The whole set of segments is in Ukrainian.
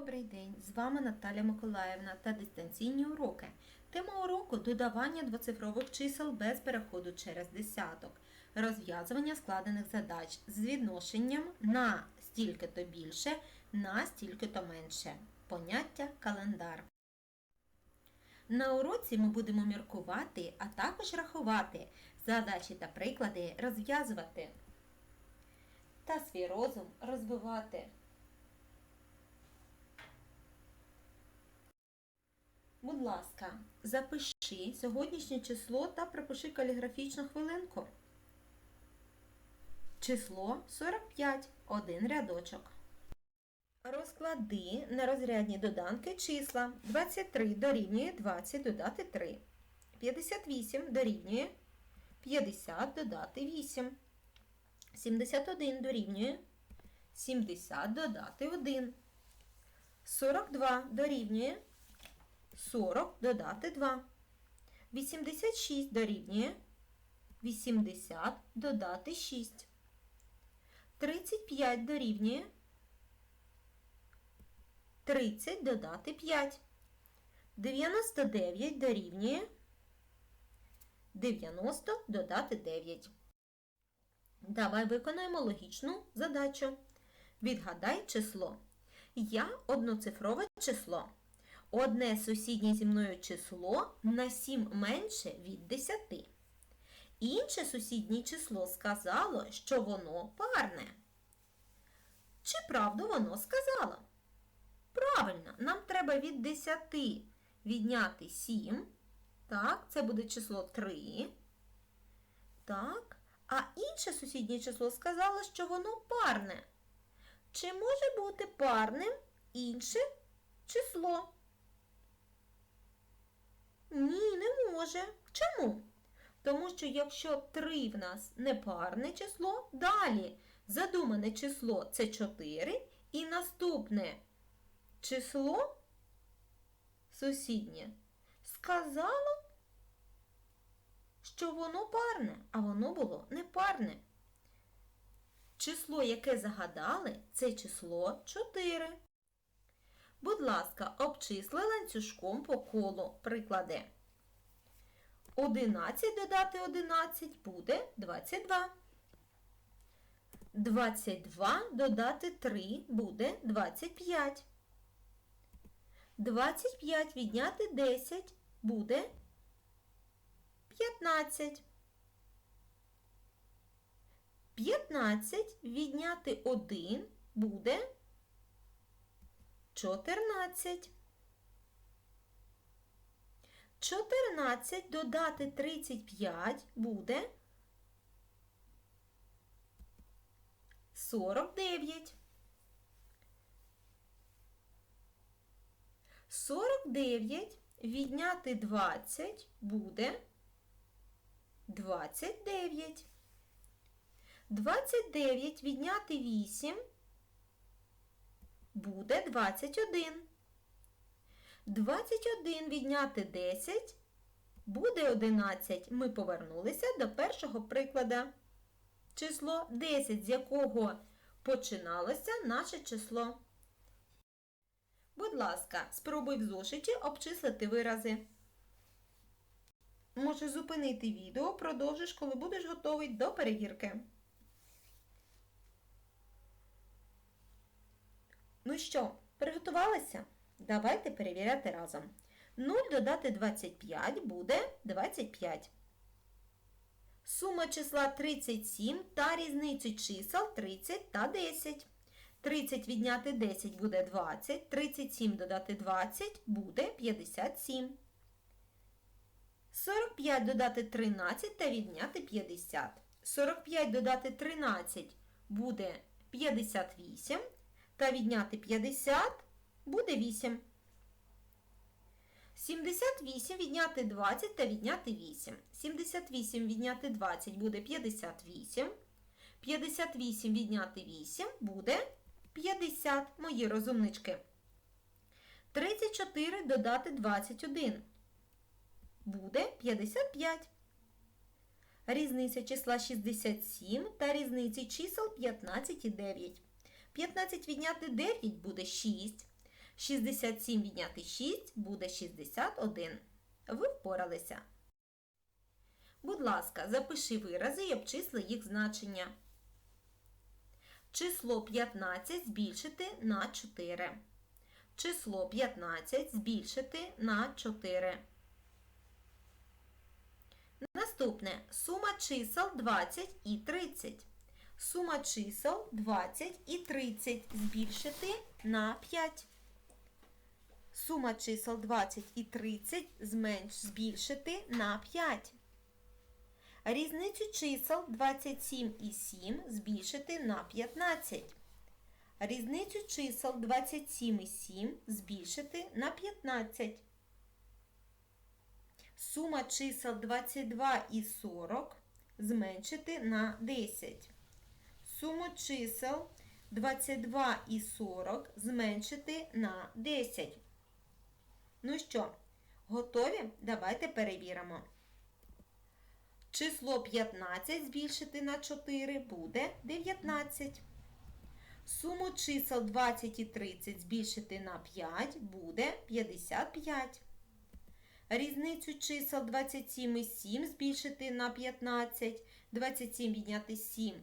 Добрий день! З вами Наталя Миколаївна та дистанційні уроки. Тема уроку додавання двоцифрових чисел без переходу через десяток, розв'язування складених задач з відношенням на стільки-то більше, на стільки-то менше. Поняття календар. На уроці ми будемо міркувати, а також рахувати задачі та приклади розв'язувати та свій розум розвивати. Будь ласка, запиши сьогоднішнє число та припиши каліграфічну хвилинку. Число 45. Один рядочок. Розклади на розрядні доданки числа 23 дорівнює 20 додати 3. 58 дорівнює 50 додати 8. 71 дорівнює 70 додати 1. 42 дорівнює 40 додати 2. 86 дорівнює 80 додати 6. 35 дорівнює 30 додати 5. 99 дорівнює 90 додати 9. Давай виконаємо логічну задачу. Відгадай число. Я одноцифрове число. Одне сусіднє зі мною число на 7 менше від 10. Інше сусіднє число сказало, що воно парне. Чи правду воно сказало? Правильно, нам треба від 10 відняти 7. Так, це буде число 3. Так. А інше сусіднє число сказало, що воно парне. Чи може бути парним інше число? Ні, не може. Чому? Тому що якщо 3 в нас не парне число, далі задумане число це 4 і наступне число сусіднє сказало, що воно парне, а воно було не парне. Число, яке загадали, це число 4. Будь ласка, обчисли ланцюжком по колу приклади. 11 додати 11 буде 22. 22 додати 3 буде 25. 25 відняти 10 буде 15. 15 відняти 1 буде 14. 14 додати 35 буде 49. 49 відняти 20 буде 29. 29 відняти 8 буде 21. 21 відняти 10 буде 11. Ми повернулися до першого приклада. Число 10, з якого починалося наше число. Будь ласка, спробуй в зошиті обчислити вирази. Можеш зупинити відео, продовжиш, коли будеш готовий до перевірки. Ну що, приготувалися? Давайте перевіряти разом. 0 додати 25 буде 25. Сума числа 37 та різницю чисел 30 та 10. 30 відняти 10 буде 20, 37 додати 20 буде 57. 45 додати 13 та відняти 50. 45 додати 13 буде 58 та відняти 50 буде 8. 78 відняти 20 та відняти 8. 78 відняти 20 буде 58. 58 відняти 8 буде 50, мої розумнички. 34 додати 21 буде 55. Різниця числа 67 та різниці чисел 15 і 9. 15 відняти 9 буде 6. 67 відняти 6 буде 61. Ви впоралися. Будь ласка, запиши вирази і обчисли їх значення. Число 15 збільшити на 4. Число 15 збільшити на 4. Наступне сума чисел 20 і 30. Сума чисел 20 і 30 збільшити на 5. Сума чисел 20 і 30 зменш збільшити на 5. Різницю чисел 27 і 7 збільшити на 15. Різницю чисел 27 і 7 збільшити на 15. Сума чисел 22 і 40 зменшити на 10. Суму чисел 22 і 40 зменшити на 10. Ну що, готові? Давайте перевіримо. Число 15 збільшити на 4 буде 19. Суму чисел 20 і 30 збільшити на 5 буде 55. Різницю чисел 27 і 7 збільшити на 15. 27 відняти 7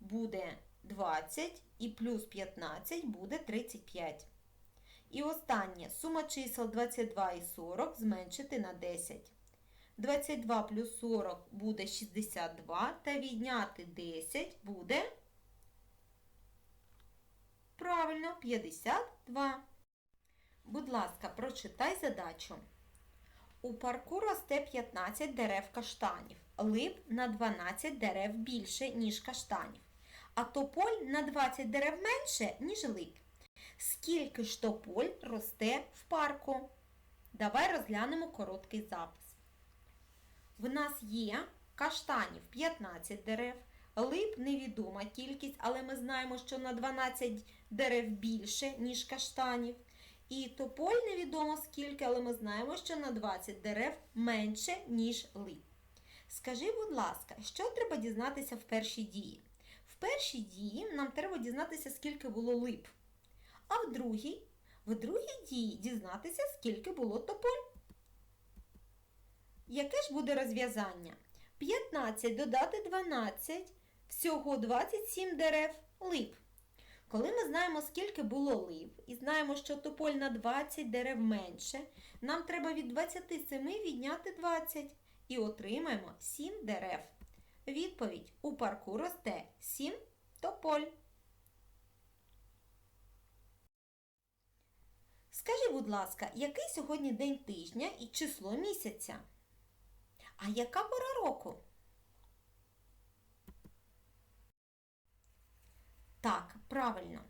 буде 20 і плюс 15 буде 35. І останнє сума чисел 22 і 40 зменшити на 10. 22 плюс 40 буде 62 та відняти 10 буде правильно 52. Будь ласка, прочитай задачу. У парку росте 15 дерев каштанів, лип на 12 дерев більше, ніж каштанів, а тополь на 20 дерев менше, ніж лип. Скільки ж тополь росте в парку? Давай розглянемо короткий запис. В нас є каштанів 15 дерев, лип невідома кількість, але ми знаємо, що на 12 дерев більше, ніж каштанів. І тополь невідомо скільки, але ми знаємо, що на 20 дерев менше, ніж лип. Скажи, будь ласка, що треба дізнатися в першій дії? В першій дії нам треба дізнатися, скільки було лип. А в другій, в другій дії дізнатися, скільки було тополь. Яке ж буде розв'язання? 15 додати 12, всього 27 дерев лип. Коли ми знаємо, скільки було лип, і знаємо, що тополь на 20 дерев менше, нам треба від 27 відняти 20 і отримаємо 7 дерев. Відповідь у парку росте 7 тополь. Скажи, будь ласка, який сьогодні день тижня і число місяця? А яка пора року? Так, правильно.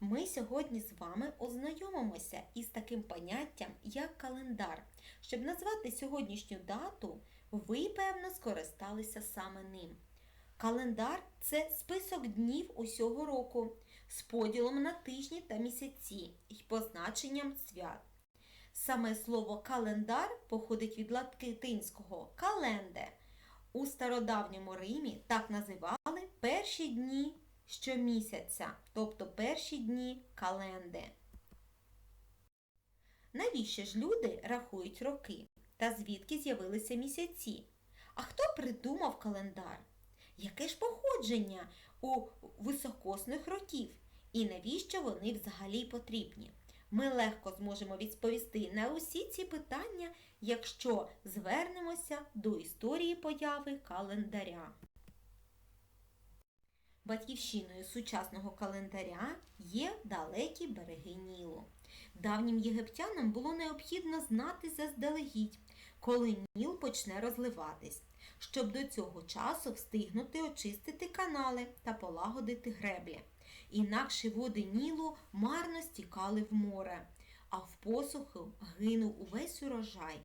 Ми сьогодні з вами ознайомимося із таким поняттям, як календар. Щоб назвати сьогоднішню дату, ви, певно, скористалися саме ним. Календар це список днів усього року з поділом на тижні та місяці і позначенням свят. Саме слово календар походить від латинського календе. У стародавньому Римі так називали перші дні щомісяця, тобто перші дні календи. Навіщо ж люди рахують роки? Та звідки з'явилися місяці? А хто придумав календар? Яке ж походження у високосних років? І навіщо вони взагалі потрібні? Ми легко зможемо відповісти на усі ці питання, якщо звернемося до історії появи календаря. Батьківщиною сучасного календаря є далекі береги Нілу. Давнім єгиптянам було необхідно знати заздалегідь, коли Ніл почне розливатись, щоб до цього часу встигнути очистити канали та полагодити греблі. Інакше води Нілу марно стікали в море, а в посуху гинув увесь урожай.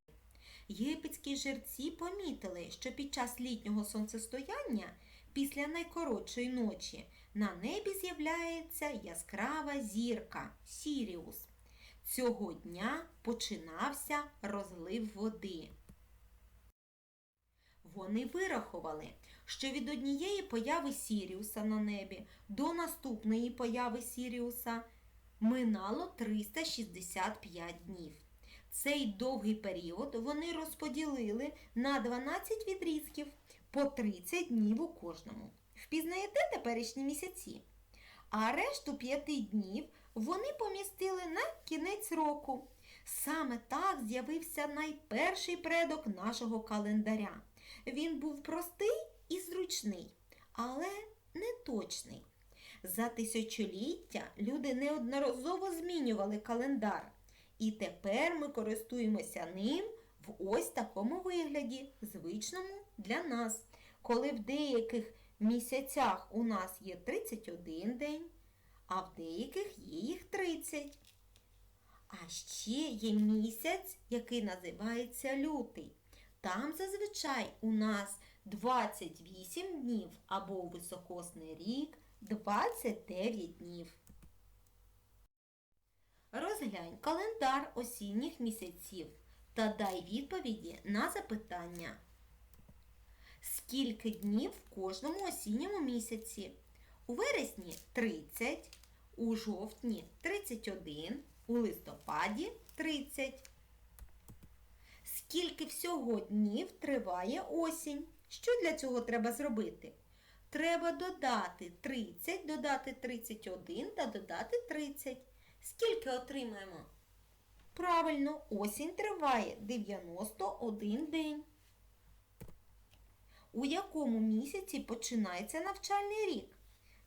Єгипетські жерці помітили, що під час літнього сонцестояння після найкоротшої ночі на небі з'являється яскрава зірка Сіріус. Цього дня починався розлив води. Вони вирахували, що від однієї появи Сіріуса на небі до наступної появи Сіріуса минало 365 днів. Цей довгий період вони розподілили на 12 відрізків по 30 днів у кожному. Впізнаєте теперішні місяці? А решту п'яти днів вони помістили на кінець року. Саме так з'явився найперший предок нашого календаря. Він був простий і зручний, але не точний. За тисячоліття люди неодноразово змінювали календар, і тепер ми користуємося ним в ось такому вигляді, звичному для нас, коли в деяких місяцях у нас є 31 день, а в деяких є їх 30. А ще є місяць, який називається лютий. Там зазвичай у нас 28 днів або у високосний рік 29 днів. Розглянь календар осінніх місяців та дай відповіді на запитання. Скільки днів в кожному осінньому місяці? У вересні 30, у жовтні 31, у листопаді 30. Скільки всього днів триває осінь? Що для цього треба зробити? Треба додати 30, додати 31 та додати 30. Скільки отримаємо? Правильно, осінь триває 91 день. У якому місяці починається навчальний рік?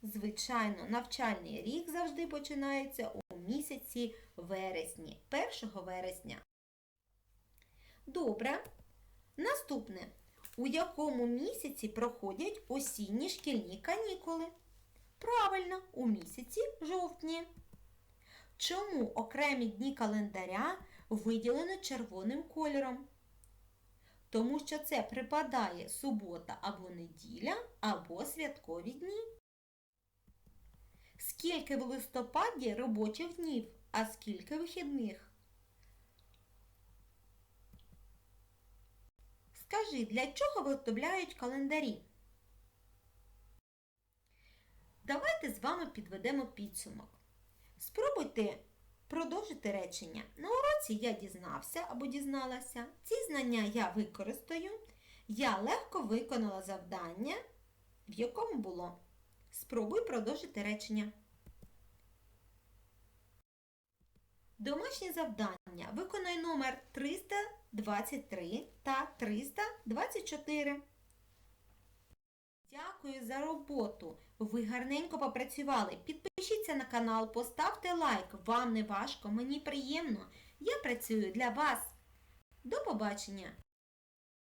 Звичайно, навчальний рік завжди починається у місяці вересні, 1 вересня. Добре. Наступне. У якому місяці проходять осінні шкільні канікули? Правильно, у місяці жовтні. Чому окремі дні календаря виділено червоним кольором? Тому що це припадає субота або неділя, або святкові дні. Скільки в листопаді робочих днів, а скільки вихідних? Скажи, для чого виготовляють календарі? Давайте з вами підведемо підсумок. Спробуйте продовжити речення. На уроці я дізнався або дізналася. Ці знання я використаю. Я легко виконала завдання, в якому було. Спробуй продовжити речення. Домашнє завдання. Виконай номер 323 та 324. Дякую за роботу. Ви гарненько попрацювали. Підпишіться на канал, поставте лайк. Вам не важко, мені приємно. Я працюю для вас. До побачення!